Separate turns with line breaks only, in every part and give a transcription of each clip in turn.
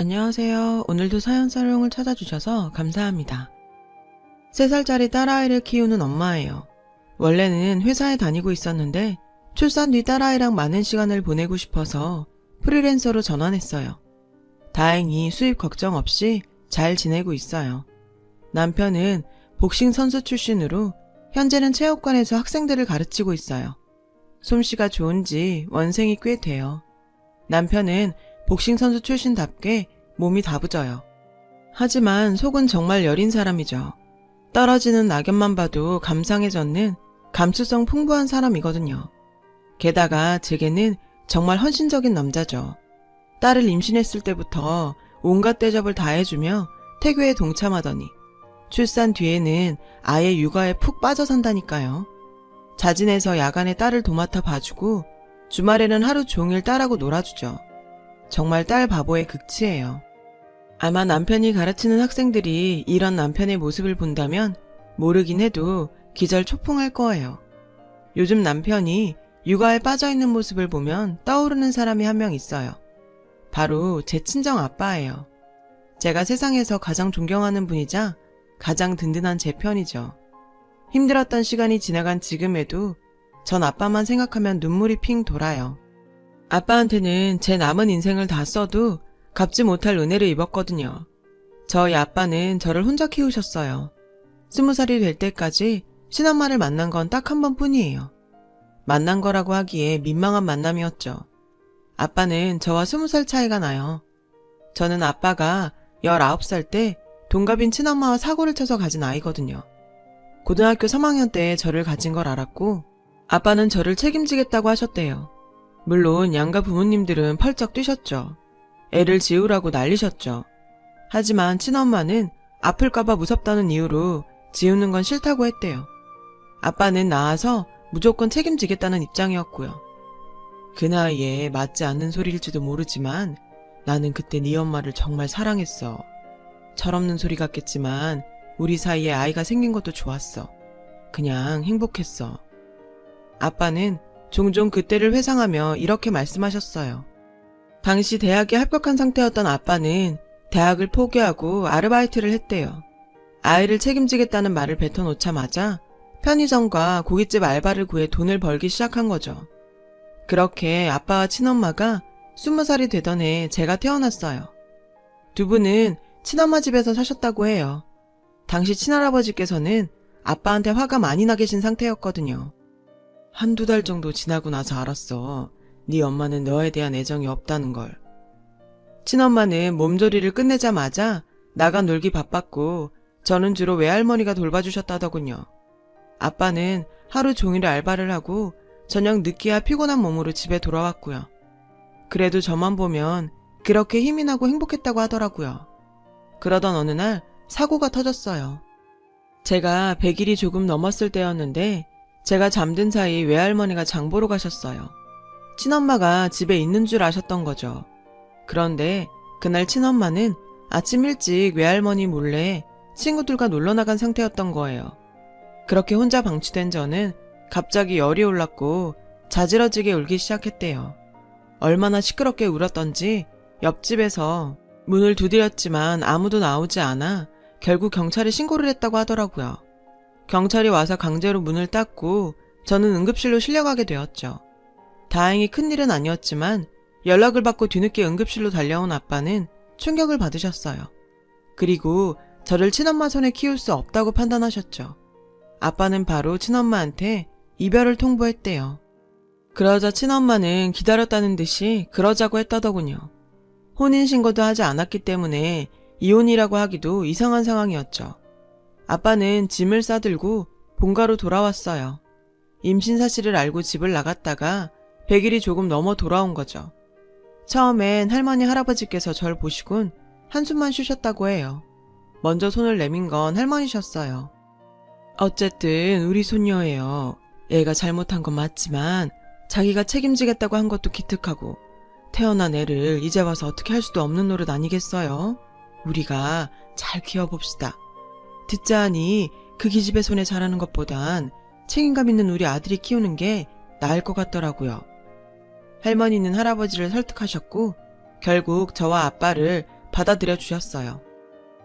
안녕하세요. 오늘도 사연 사용을 찾아주셔서 감사합니다. 3살짜리 딸아이를 키우는 엄마예요. 원래는 회사에 다니고 있었는데 출산 뒤 딸아이랑 많은 시간을 보내고 싶어서 프리랜서로 전환했어요. 다행히 수입 걱정 없이 잘 지내고 있어요. 남편은 복싱 선수 출신으로 현재는 체육관에서 학생들을 가르치고 있어요. 솜씨가 좋은지 원생이 꽤 돼요. 남편은 복싱 선수 출신답게 몸이 다부져요. 하지만 속은 정말 여린 사람이죠. 떨어지는 낙엽만 봐도 감상해졌는 감수성 풍부한 사람이거든요. 게다가 제게는 정말 헌신적인 남자죠. 딸을 임신했을 때부터 온갖 대접을 다 해주며 태교에 동참하더니 출산 뒤에는 아예 육아에 푹 빠져 산다니까요. 자진해서 야간에 딸을 도맡아 봐주고 주말에는 하루 종일 딸하고 놀아주죠. 정말 딸 바보의 극치예요. 아마 남편이 가르치는 학생들이 이런 남편의 모습을 본다면 모르긴 해도 기절 초풍할 거예요. 요즘 남편이 육아에 빠져있는 모습을 보면 떠오르는 사람이 한 명 있어요. 바로 제 친정 아빠예요. 제가 세상에서 가장 존경하는 분이자 가장 든든한 제 편이죠. 힘들었던 시간이 지나간 지금에도 전 아빠만 생각하면 눈물이 핑 돌아요. 아빠한테는 제 남은 인생을 다 써도 갚지 못할 은혜를 입었거든요. 저희 아빠는 저를 혼자 키우셨어요. 스무 살이 될 때까지 친엄마를 만난 건 딱 한 번 뿐이에요. 만난 거라고 하기에 민망한 만남이었죠. 아빠는 저와 스무 살 차이가 나요. 저는 아빠가 19살 때 동갑인 친엄마와 사고를 쳐서 가진 아이거든요. 고등학교 3학년 때 저를 가진 걸 알았고, 아빠는 저를 책임지겠다고 하셨대요. 물론 양가 부모님들은 펄쩍 뛰셨죠. 애를 지우라고 난리셨죠. 하지만 친엄마는 아플까봐 무섭다는 이유로 지우는 건 싫다고 했대요. 아빠는 나와서 무조건 책임지겠다는 입장이었고요. 그 나이에 맞지 않는 소리일지도 모르지만 나는 그때 네 엄마를 정말 사랑했어. 철없는 소리 같겠지만 우리 사이에 아이가 생긴 것도 좋았어. 그냥 행복했어. 아빠는 종종 그때를 회상하며 이렇게 말씀하셨어요. 당시 대학에 합격한 상태였던 아빠는 대학을 포기하고 아르바이트를 했대요. 아이를 책임지겠다는 말을 뱉어놓자마자 편의점과 고깃집 알바를 구해 돈을 벌기 시작한 거죠. 그렇게 아빠와 친엄마가 스무 살이 되던 해 제가 태어났어요. 두 분은 친엄마 집에서 사셨다고 해요. 당시 친할아버지께서는 아빠한테 화가 많이 나 계신 상태였거든요. 한두 달 정도 지나고 나서 알았어. 네 엄마는 너에 대한 애정이 없다는 걸. 친엄마는 몸조리를 끝내자마자 나가 놀기 바빴고 저는 주로 외할머니가 돌봐주셨다더군요. 아빠는 하루 종일 알바를 하고 저녁 늦게야 피곤한 몸으로 집에 돌아왔고요. 그래도 저만 보면 그렇게 힘이 나고 행복했다고 하더라고요. 그러던 어느 날 사고가 터졌어요. 제가 100일이 조금 넘었을 때였는데 제가 잠든 사이 외할머니가 장보러 가셨어요. 친엄마가 집에 있는 줄 아셨던 거죠. 그런데 그날 친엄마는 아침 일찍 외할머니 몰래 친구들과 놀러 나간 상태였던 거예요. 그렇게 혼자 방치된 저는 갑자기 열이 올랐고 자지러지게 울기 시작했대요. 얼마나 시끄럽게 울었던지 옆집에서 문을 두드렸지만 아무도 나오지 않아 결국 경찰에 신고를 했다고 하더라고요. 경찰이 와서 강제로 문을 닫고 저는 응급실로 실려가게 되었죠. 다행히 큰일은 아니었지만 연락을 받고 뒤늦게 응급실로 달려온 아빠는 충격을 받으셨어요. 그리고 저를 친엄마 손에 키울 수 없다고 판단하셨죠. 아빠는 바로 친엄마한테 이별을 통보했대요. 그러자 친엄마는 기다렸다는 듯이 그러자고 했다더군요. 혼인신고도 하지 않았기 때문에 이혼이라고 하기도 이상한 상황이었죠. 아빠는 짐을 싸들고 본가로 돌아왔어요. 임신 사실을 알고 집을 나갔다가 100일이 조금 넘어 돌아온 거죠. 처음엔 할머니 할아버지께서 절 보시곤 한숨만 쉬셨다고 해요. 먼저 손을 내민 건 할머니셨어요. 어쨌든 우리 손녀예요. 애가 잘못한 건 맞지만 자기가 책임지겠다고 한 것도 기특하고 태어난 애를 이제 와서 어떻게 할 수도 없는 노릇 아니겠어요? 우리가 잘 키워봅시다. 듣자 하니 그 기집애 손에 자라는 것보단 책임감 있는 우리 아들이 키우는 게 나을 것 같더라고요. 할머니는 할아버지를 설득하셨고 결국 저와 아빠를 받아들여 주셨어요.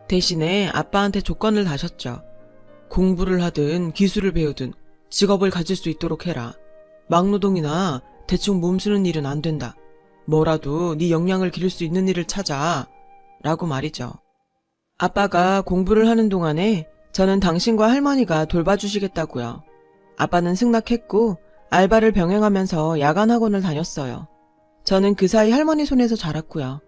대신에 아빠한테 조건을 다셨죠. 공부를 하든 기술을 배우든 직업을 가질 수 있도록 해라. 막노동이나 대충 몸 쓰는 일은 안 된다. 뭐라도 네 역량을 기를 수 있는 일을 찾아. 라고 말이죠. 아빠가 공부를 하는 동안에 저는 당신과 할머니가 돌봐주시겠다고요. 아빠는 승낙했고 알바를 병행하면서 야간 학원을 다녔어요. 저는 그 사이 할머니 손에서 자랐고요.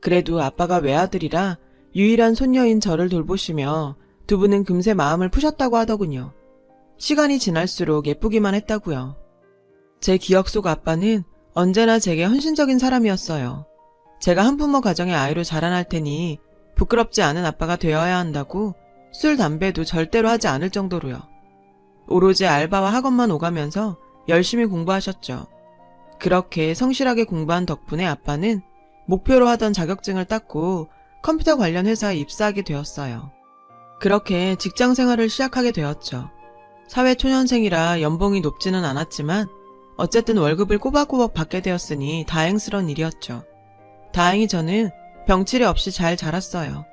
그래도 아빠가 외아들이라 유일한 손녀인 저를 돌보시며 두 분은 금세 마음을 푸셨다고 하더군요. 시간이 지날수록 예쁘기만 했다고요. 제 기억 속 아빠는 언제나 제게 헌신적인 사람이었어요. 제가 한부모 가정의 아이로 자라날 테니 부끄럽지 않은 아빠가 되어야 한다고 술, 담배도 절대로 하지 않을 정도로요. 오로지 알바와 학원만 오가면서 열심히 공부하셨죠. 그렇게 성실하게 공부한 덕분에 아빠는 목표로 하던 자격증을 땄고 컴퓨터 관련 회사에 입사하게 되었어요. 그렇게 직장 생활을 시작하게 되었죠. 사회 초년생이라 연봉이 높지는 않았지만 어쨌든 월급을 꼬박꼬박 받게 되었으니 다행스러운 일이었죠. 다행히 저는 병치레 없이 잘 자랐어요.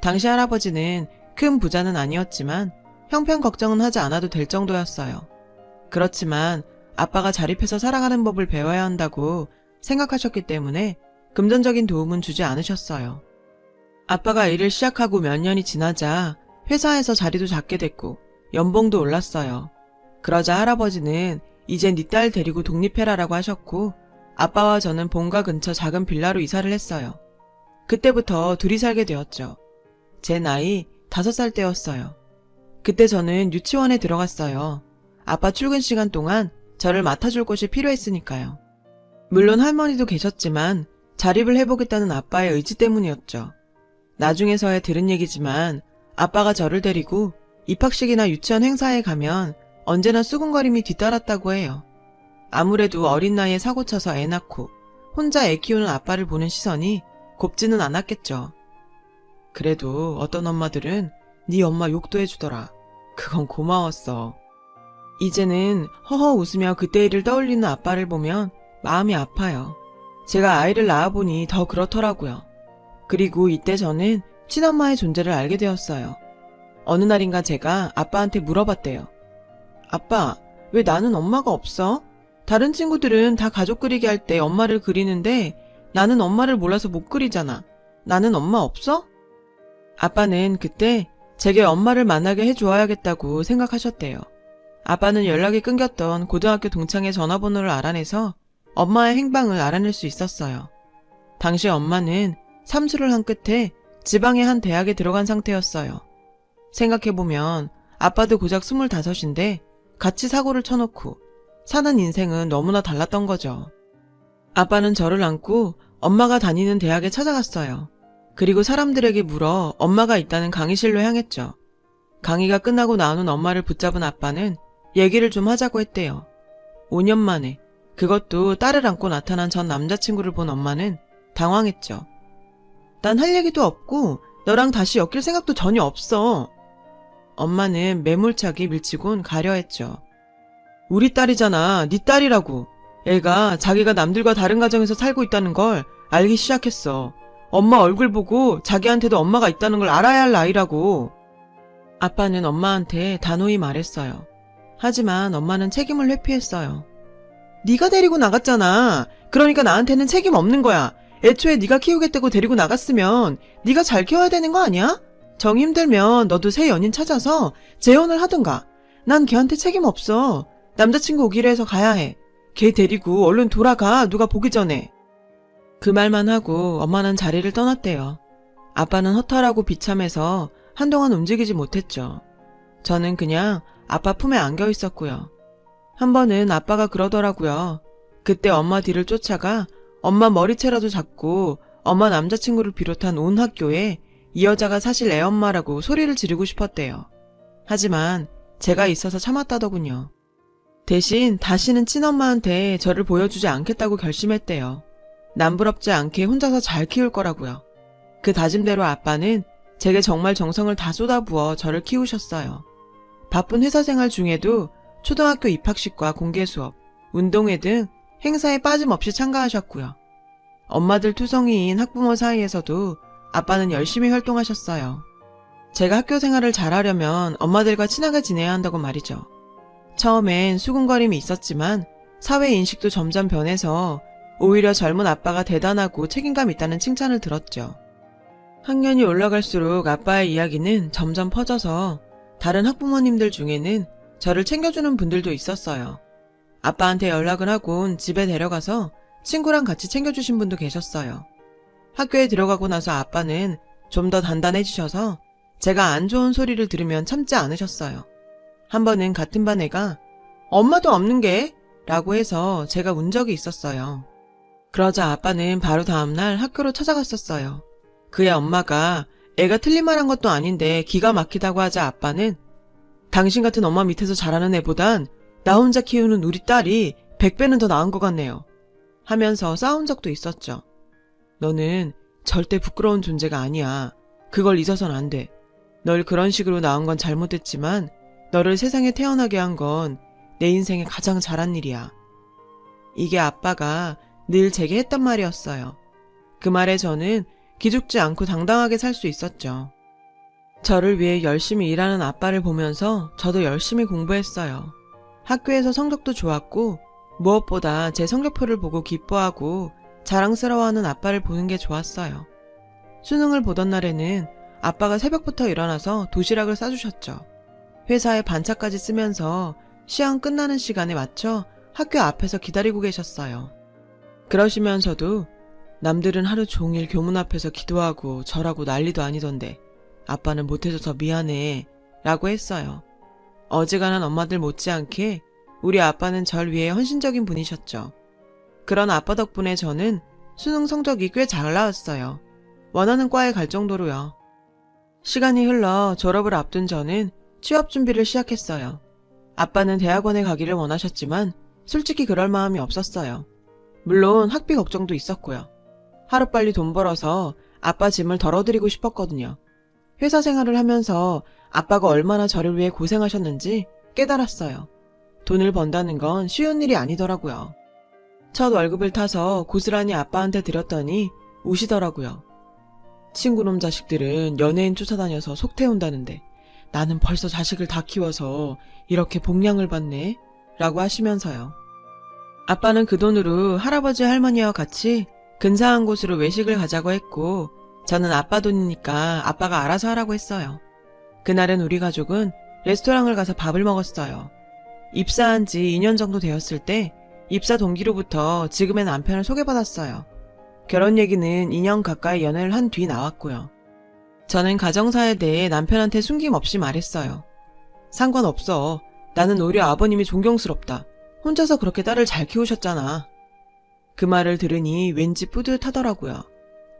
당시 할아버지는 큰 부자는 아니었지만 형편 걱정은 하지 않아도 될 정도였어요. 그렇지만 아빠가 자립해서 살아가는 법을 배워야 한다고 생각하셨기 때문에 금전적인 도움은 주지 않으셨어요. 아빠가 일을 시작하고 몇 년이 지나자 회사에서 자리도 잡게 됐고 연봉도 올랐어요. 그러자 할아버지는 이제 네 딸 데리고 독립해라라고 하셨고 아빠와 저는 본가 근처 작은 빌라로 이사를 했어요. 그때부터 둘이 살게 되었죠. 제 나이 다섯 살 때였어요. 그때 저는 유치원에 들어갔어요. 아빠 출근 시간 동안 저를 맡아줄 곳이 필요했으니까요. 물론 할머니도 계셨지만 자립을 해보겠다는 아빠의 의지 때문이었죠. 나중에서야 들은 얘기지만 아빠가 저를 데리고 입학식이나 유치원 행사에 가면 언제나 수군거림이 뒤따랐다고 해요. 아무래도 어린 나이에 사고 쳐서 애 낳고 혼자 애 키우는 아빠를 보는 시선이 곱지는 않았겠죠. 그래도 어떤 엄마들은 네 엄마 욕도 해주더라. 그건 고마웠어. 이제는 허허 웃으며 그때 일을 떠올리는 아빠를 보면 마음이 아파요. 제가 아이를 낳아보니 더 그렇더라고요. 그리고 이때 저는 친엄마의 존재를 알게 되었어요. 어느 날인가 제가 아빠한테 물어봤대요. 아빠, 왜 나는 엄마가 없어? 다른 친구들은 다 가족 그리기 할 때 엄마를 그리는데 나는 엄마를 몰라서 못 그리잖아. 나는 엄마 없어? 아빠는 그때 제게 엄마를 만나게 해주어야겠다고 생각하셨대요. 아빠는 연락이 끊겼던 고등학교 동창의 전화번호를 알아내서 엄마의 행방을 알아낼 수 있었어요. 당시 엄마는 삼수를 한 끝에 지방의 한 대학에 들어간 상태였어요. 생각해보면 아빠도 고작 스물다섯인데 같이 사고를 쳐놓고 사는 인생은 너무나 달랐던 거죠. 아빠는 저를 안고 엄마가 다니는 대학에 찾아갔어요. 그리고 사람들에게 물어 엄마가 있다는 강의실로 향했죠. 강의가 끝나고 나오는 엄마를 붙잡은 아빠는 얘기를 좀 하자고 했대요. 5년 만에 그것도 딸을 안고 나타난 전 남자친구를 본 엄마는 당황했죠. 난 할 얘기도 없고 너랑 다시 엮일 생각도 전혀 없어. 엄마는 매몰차게 밀치곤 가려했죠. 우리 딸이잖아. 네 딸이라고. 애가 자기가 남들과 다른 가정에서 살고 있다는 걸 알기 시작했어. 엄마 얼굴 보고 자기한테도 엄마가 있다는 걸 알아야 할 나이라고. 아빠는 엄마한테 단호히 말했어요. 하지만 엄마는 책임을 회피했어요. 네가 데리고 나갔잖아. 그러니까 나한테는 책임 없는 거야. 애초에 네가 키우겠다고 데리고 나갔으면 네가 잘 키워야 되는 거 아니야? 정 힘들면 너도 새 연인 찾아서 재혼을 하든가. 난 걔한테 책임 없어. 남자친구 오기로 해서 가야 해. 걔 데리고 얼른 돌아가. 누가 보기 전에. 그 말만 하고 엄마는 자리를 떠났대요. 아빠는 허탈하고 비참해서 한동안 움직이지 못했죠. 저는 그냥 아빠 품에 안겨 있었고요. 한 번은 아빠가 그러더라고요. 그때 엄마 뒤를 쫓아가 엄마 머리채라도 잡고 엄마 남자친구를 비롯한 온 학교에 이 여자가 사실 애 엄마라고 소리를 지르고 싶었대요. 하지만 제가 있어서 참았다더군요. 대신 다시는 친엄마한테 저를 보여주지 않겠다고 결심했대요. 남부럽지 않게 혼자서 잘 키울 거라고요. 그 다짐대로 아빠는 제게 정말 정성을 다 쏟아부어 저를 키우셨어요. 바쁜 회사 생활 중에도 초등학교 입학식과 공개 수업, 운동회 등 행사에 빠짐없이 참가하셨고요. 엄마들 투성이인 학부모 사이에서도 아빠는 열심히 활동하셨어요. 제가 학교 생활을 잘하려면 엄마들과 친하게 지내야 한다고 말이죠. 처음엔 수군거림이 있었지만 사회 인식도 점점 변해서 오히려 젊은 아빠가 대단하고 책임감 있다는 칭찬을 들었죠. 학년이 올라갈수록 아빠의 이야기는 점점 퍼져서 다른 학부모님들 중에는 저를 챙겨주는 분들도 있었어요. 아빠한테 연락을 하곤 집에 데려가서 친구랑 같이 챙겨주신 분도 계셨어요. 학교에 들어가고 나서 아빠는 좀 더 단단해지셔서 제가 안 좋은 소리를 들으면 참지 않으셨어요. 한 번은 같은 반 애가 엄마도 없는 게? 라고 해서 제가 운 적이 있었어요. 그러자 아빠는 바로 다음날 학교로 찾아갔었어요. 그의 엄마가 애가 틀린 말 한 것도 아닌데 기가 막히다고 하자 아빠는 당신 같은 엄마 밑에서 자라는 애보단 나 혼자 키우는 우리 딸이 100배는 더 나은 것 같네요. 하면서 싸운 적도 있었죠. 너는 절대 부끄러운 존재가 아니야. 그걸 잊어선 안 돼. 널 그런 식으로 낳은 건 잘못했지만 너를 세상에 태어나게 한 건 내 인생에 가장 잘한 일이야. 이게 아빠가 늘 제게 했던 말이었어요. 그 말에 저는 기죽지 않고 당당하게 살 수 있었죠. 저를 위해 열심히 일하는 아빠를 보면서 저도 열심히 공부했어요. 학교에서 성적도 좋았고 무엇보다 제 성적표를 보고 기뻐하고 자랑스러워하는 아빠를 보는 게 좋았어요. 수능을 보던 날에는 아빠가 새벽부터 일어나서 도시락을 싸주셨죠. 회사에 반차까지 쓰면서 시험 끝나는 시간에 맞춰 학교 앞에서 기다리고 계셨어요. 그러시면서도 남들은 하루 종일 교문 앞에서 기도하고 절하고 난리도 아니던데 아빠는 못해줘서 미안해 라고 했어요. 어지간한 엄마들 못지않게 우리 아빠는 절 위해 헌신적인 분이셨죠. 그런 아빠 덕분에 저는 수능 성적이 꽤 잘 나왔어요. 원하는 과에 갈 정도로요. 시간이 흘러 졸업을 앞둔 저는 취업 준비를 시작했어요. 아빠는 대학원에 가기를 원하셨지만 솔직히 그럴 마음이 없었어요. 물론 학비 걱정도 있었고요. 하루빨리 돈 벌어서 아빠 짐을 덜어드리고 싶었거든요. 회사 생활을 하면서 아빠가 얼마나 저를 위해 고생하셨는지 깨달았어요. 돈을 번다는 건 쉬운 일이 아니더라고요. 첫 월급을 타서 고스란히 아빠한테 드렸더니 우시더라고요. 친구놈 자식들은 연예인 쫓아다녀서 속 태운다는데 나는 벌써 자식을 다 키워서 이렇게 복량을 받네? 라고 하시면서요. 아빠는 그 돈으로 할아버지 할머니와 같이 근사한 곳으로 외식을 가자고 했고 저는 아빠 돈이니까 아빠가 알아서 하라고 했어요. 그날은 우리 가족은 레스토랑을 가서 밥을 먹었어요. 입사한 지 2년 정도 되었을 때 입사 동기로부터 지금의 남편을 소개받았어요. 결혼 얘기는 2년 가까이 연애를 한 뒤 나왔고요. 저는 가정사에 대해 남편한테 숨김없이 말했어요. 상관없어. 나는 오히려 아버님이 존경스럽다. 혼자서 그렇게 딸을 잘 키우셨잖아. 그 말을 들으니 왠지 뿌듯하더라고요.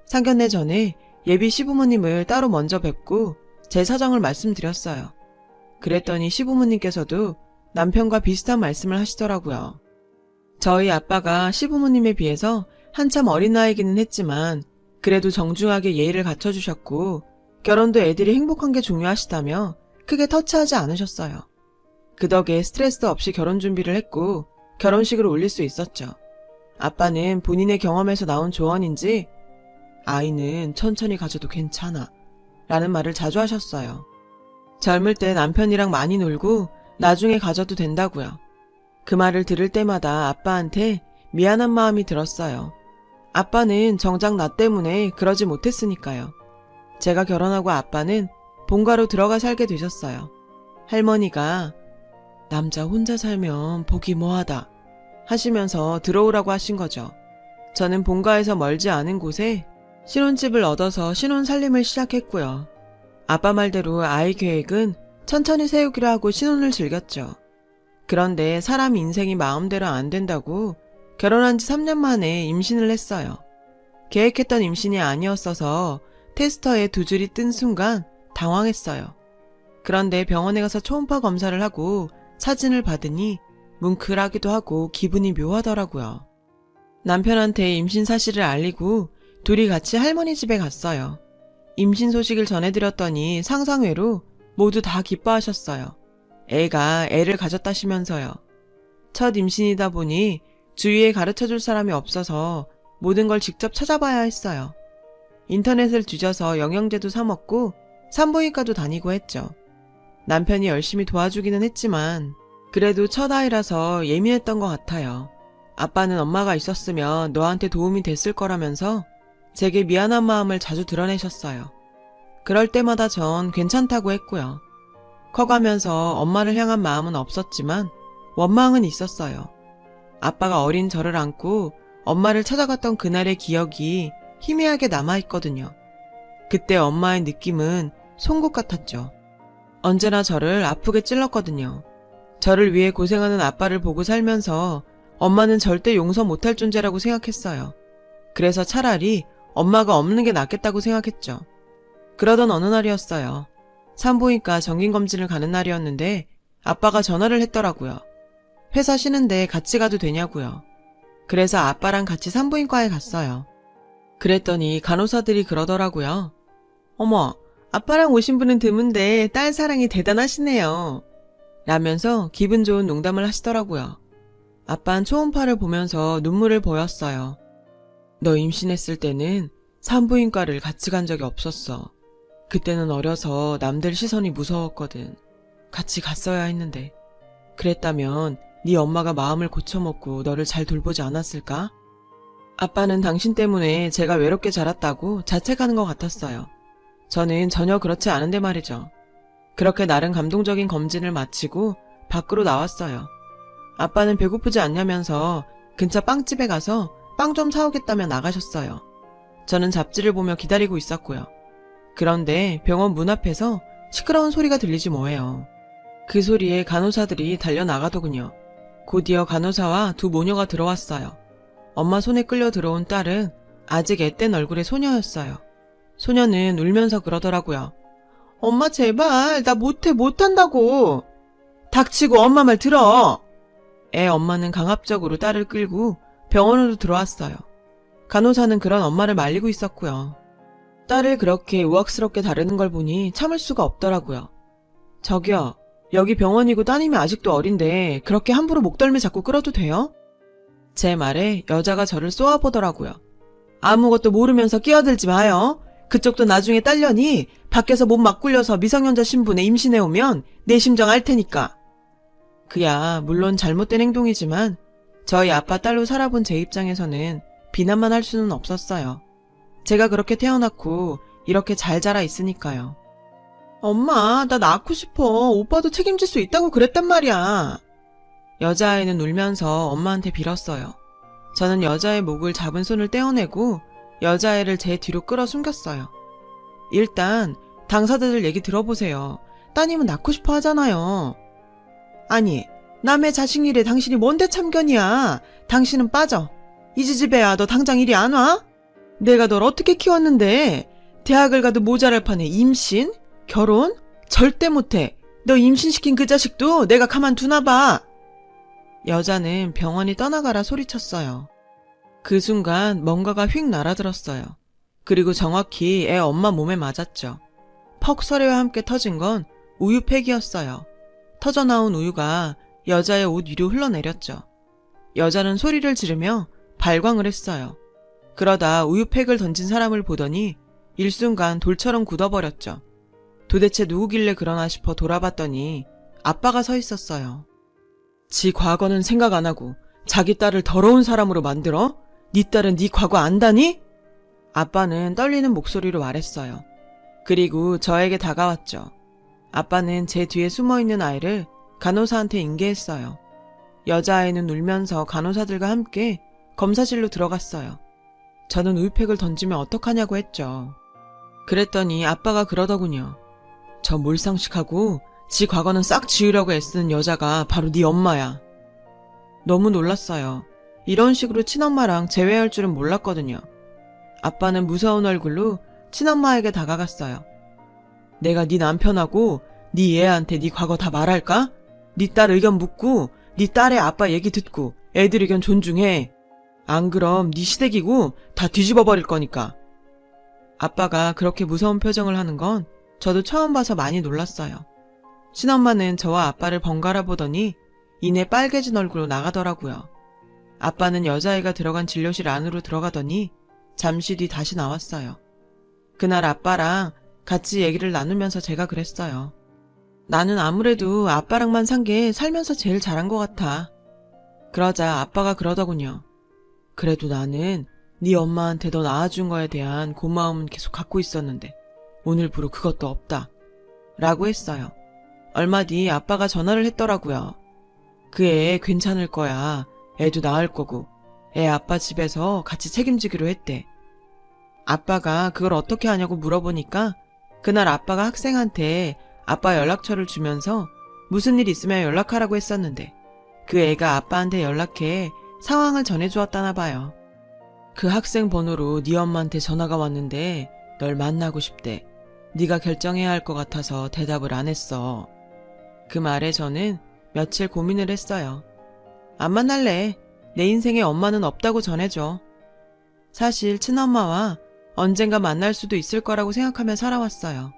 상견례 전에 예비 시부모님을 따로 먼저 뵙고 제 사정을 말씀드렸어요. 그랬더니 시부모님께서도 남편과 비슷한 말씀을 하시더라고요. 저희 아빠가 시부모님에 비해서 한참 어린 나이기는 했지만 그래도 정중하게 예의를 갖춰주셨고 결혼도 애들이 행복한 게 중요하시다며 크게 터치하지 않으셨어요. 그 덕에 스트레스 없이 결혼 준비를 했고 결혼식을 올릴 수 있었죠. 아빠는 본인의 경험에서 나온 조언인지 아이는 천천히 가져도 괜찮아 라는 말을 자주 하셨어요. 젊을 때 남편이랑 많이 놀고 나중에 가져도 된다고요. 그 말을 들을 때마다 아빠한테 미안한 마음이 들었어요. 아빠는 정작 나 때문에 그러지 못했으니까요. 제가 결혼하고 아빠는 본가로 들어가 살게 되셨어요. 할머니가 남자 혼자 살면 보기 뭐하다 하시면서 들어오라고 하신 거죠. 저는 본가에서 멀지 않은 곳에 신혼집을 얻어서 신혼 살림을 시작했고요. 아빠 말대로 아이 계획은 천천히 세우기로 하고 신혼을 즐겼죠. 그런데 사람 인생이 마음대로 안 된다고 결혼한 지 3년 만에 임신을 했어요. 계획했던 임신이 아니었어서 테스터에 두 줄이 뜬 순간 당황했어요. 그런데 병원에 가서 초음파 검사를 하고 사진을 받으니 뭉클하기도 하고 기분이 묘하더라고요. 남편한테 임신 사실을 알리고 둘이 같이 할머니 집에 갔어요. 임신 소식을 전해드렸더니 상상외로 모두 다 기뻐하셨어요. 애가 애를 가졌다시면서요. 첫 임신이다 보니 주위에 가르쳐 줄 사람이 없어서 모든 걸 직접 찾아봐야 했어요. 인터넷을 뒤져서 영양제도 사 먹고 산부인과도 다니고 했죠. 남편이 열심히 도와주기는 했지만 그래도 첫 아이라서 예민했던 것 같아요. 아빠는 엄마가 있었으면 너한테 도움이 됐을 거라면서 제게 미안한 마음을 자주 드러내셨어요. 그럴 때마다 전 괜찮다고 했고요. 커가면서 엄마를 향한 마음은 없었지만 원망은 있었어요. 아빠가 어린 저를 안고 엄마를 찾아갔던 그날의 기억이 희미하게 남아있거든요. 그때 엄마의 느낌은 송곳 같았죠. 언제나 저를 아프게 찔렀거든요. 저를 위해 고생하는 아빠를 보고 살면서 엄마는 절대 용서 못할 존재라고 생각했어요. 그래서 차라리 엄마가 없는 게 낫겠다고 생각했죠. 그러던 어느 날이었어요. 산부인과 정긴검진을 가는 날이었는데 아빠가 전화를 했더라고요. 회사 쉬는데 같이 가도 되냐고요. 그래서 아빠랑 같이 산부인과에 갔어요. 그랬더니 간호사들이 그러더라고요. 어머, 아빠랑 오신 분은 드문데 딸 사랑이 대단하시네요. 라면서 기분 좋은 농담을 하시더라고요. 아빠는 초음파를 보면서 눈물을 보였어요. 너 임신했을 때는 산부인과를 같이 간 적이 없었어. 그때는 어려서 남들 시선이 무서웠거든. 같이 갔어야 했는데. 그랬다면 네 엄마가 마음을 고쳐먹고 너를 잘 돌보지 않았을까? 아빠는 당신 때문에 제가 외롭게 자랐다고 자책하는 것 같았어요. 저는 전혀 그렇지 않은데 말이죠. 그렇게 나름 감동적인 검진을 마치고 밖으로 나왔어요. 아빠는 배고프지 않냐면서 근처 빵집에 가서 빵 좀 사오겠다며 나가셨어요. 저는 잡지를 보며 기다리고 있었고요. 그런데 병원 문 앞에서 시끄러운 소리가 들리지 뭐예요. 그 소리에 간호사들이 달려나가더군요. 곧이어 간호사와 두 모녀가 들어왔어요. 엄마 손에 끌려 들어온 딸은 아직 앳된 얼굴의 소녀였어요. 소녀는 울면서 그러더라고요. 엄마 제발 나 못해 못한다고. 닥치고 엄마 말 들어. 애 엄마는 강압적으로 딸을 끌고 병원으로 들어왔어요. 간호사는 그런 엄마를 말리고 있었고요. 딸을 그렇게 우악스럽게 다루는 걸 보니 참을 수가 없더라고요. 저기요, 여기 병원이고 따님이 아직도 어린데 그렇게 함부로 목덜미 잡고 끌어도 돼요? 제 말에 여자가 저를 쏘아보더라고요. 아무것도 모르면서 끼어들지 마요. 그쪽도 나중에 딸려니 밖에서 몸 막 굴려서 미성년자 신분에 임신해 오면 내 심정 알 테니까. 그야 물론 잘못된 행동이지만 저희 아빠 딸로 살아본 제 입장에서는 비난만 할 수는 없었어요. 제가 그렇게 태어났고 이렇게 잘 자라 있으니까요. 엄마, 나 낳고 싶어. 오빠도 책임질 수 있다고 그랬단 말이야. 여자아이는 울면서 엄마한테 빌었어요. 저는 여자의 목을 잡은 손을 떼어내고 여자애를 제 뒤로 끌어 숨겼어요. 일단 당사자들 얘기 들어보세요. 따님은 낳고 싶어 하잖아요. 아니, 남의 자식 일에 당신이 뭔데 참견이야. 당신은 빠져. 이지집애야, 너 당장 이리 안 와? 내가 널 어떻게 키웠는데? 대학을 가도 모자랄 판에 임신? 결혼? 절대 못해. 너 임신시킨 그 자식도 내가 가만두나 봐. 여자는 병원이 떠나가라 소리쳤어요. 그 순간 뭔가가 휙 날아들었어요. 그리고 정확히 애 엄마 몸에 맞았죠. 퍽 소리와 함께 터진 건 우유팩이었어요. 터져나온 우유가 여자의 옷 위로 흘러내렸죠. 여자는 소리를 지르며 발광을 했어요. 그러다 우유팩을 던진 사람을 보더니 일순간 돌처럼 굳어버렸죠. 도대체 누구길래 그러나 싶어 돌아봤더니 아빠가 서 있었어요. 지 과거는 생각 안 하고 자기 딸을 더러운 사람으로 만들어? 네 딸은 네 과거 안다니? 아빠는 떨리는 목소리로 말했어요. 그리고 저에게 다가왔죠. 아빠는 제 뒤에 숨어 있는 아이를 간호사한테 인계했어요. 여자아이는 울면서 간호사들과 함께 검사실로 들어갔어요. 저는 우유팩을 던지면 어떡하냐고 했죠. 그랬더니 아빠가 그러더군요. 저 몰상식하고 지 과거는 싹 지우려고 애쓰는 여자가 바로 네 엄마야. 너무 놀랐어요. 이런 식으로 친엄마랑 재회할 줄은 몰랐거든요. 아빠는 무서운 얼굴로 친엄마에게 다가갔어요. 내가 네 남편하고 네 애한테 네 과거 다 말할까? 네 딸 의견 묻고 네 딸의 아빠 얘기 듣고 애들 의견 존중해. 안 그럼 네 시댁이고 다 뒤집어 버릴 거니까. 아빠가 그렇게 무서운 표정을 하는 건 저도 처음 봐서 많이 놀랐어요. 친엄마는 저와 아빠를 번갈아 보더니 이내 빨개진 얼굴로 나가더라고요. 아빠는 여자아이가 들어간 진료실 안으로 들어가더니 잠시 뒤 다시 나왔어요. 그날 아빠랑 같이 얘기를 나누면서 제가 그랬어요. 나는 아무래도 아빠랑만 산 게 살면서 제일 잘한 것 같아. 그러자 아빠가 그러더군요. 그래도 나는 네 엄마한테 너 낳아준 거에 대한 고마움은 계속 갖고 있었는데 오늘부로 그것도 없다. 라고 했어요. 얼마 뒤 아빠가 전화를 했더라고요. 그 애 괜찮을 거야. 애도 낳을 거고 애 아빠 집에서 같이 책임지기로 했대. 아빠가 그걸 어떻게 하냐고 물어보니까 그날 아빠가 학생한테 아빠 연락처를 주면서 무슨 일 있으면 연락하라고 했었는데 그 애가 아빠한테 연락해 상황을 전해주었다나 봐요. 그 학생 번호로 네 엄마한테 전화가 왔는데 널 만나고 싶대. 네가 결정해야 할 것 같아서 대답을 안 했어. 그 말에 저는 며칠 고민을 했어요. 안 만날래. 내 인생에 엄마는 없다고 전해줘. 사실 친엄마와 언젠가 만날 수도 있을 거라고 생각하며 살아왔어요.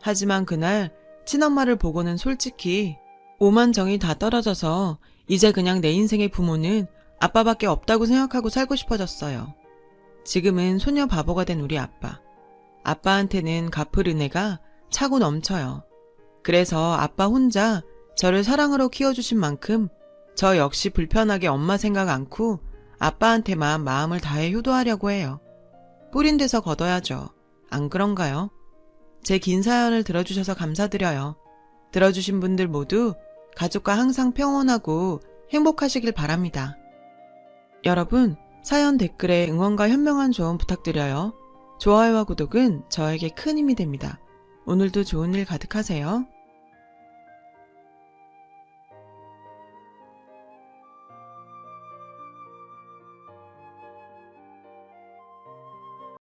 하지만 그날 친엄마를 보고는 솔직히 오만 정이 다 떨어져서 이제 그냥 내 인생의 부모는 아빠밖에 없다고 생각하고 살고 싶어졌어요. 지금은 소녀 바보가 된 우리 아빠. 아빠한테는 갚을 은혜가 차고 넘쳐요. 그래서 아빠 혼자 저를 사랑으로 키워주신 만큼 저 역시 불편하게 엄마 생각 않고 아빠한테만 마음을 다해 효도하려고 해요. 뿌린 데서 걷어야죠. 안 그런가요? 제 긴 사연을 들어주셔서 감사드려요. 들어주신 분들 모두 가족과 항상 평온하고 행복하시길 바랍니다. 여러분, 사연 댓글에 응원과 현명한 조언 부탁드려요. 좋아요와 구독은 저에게 큰 힘이 됩니다. 오늘도 좋은 일 가득하세요.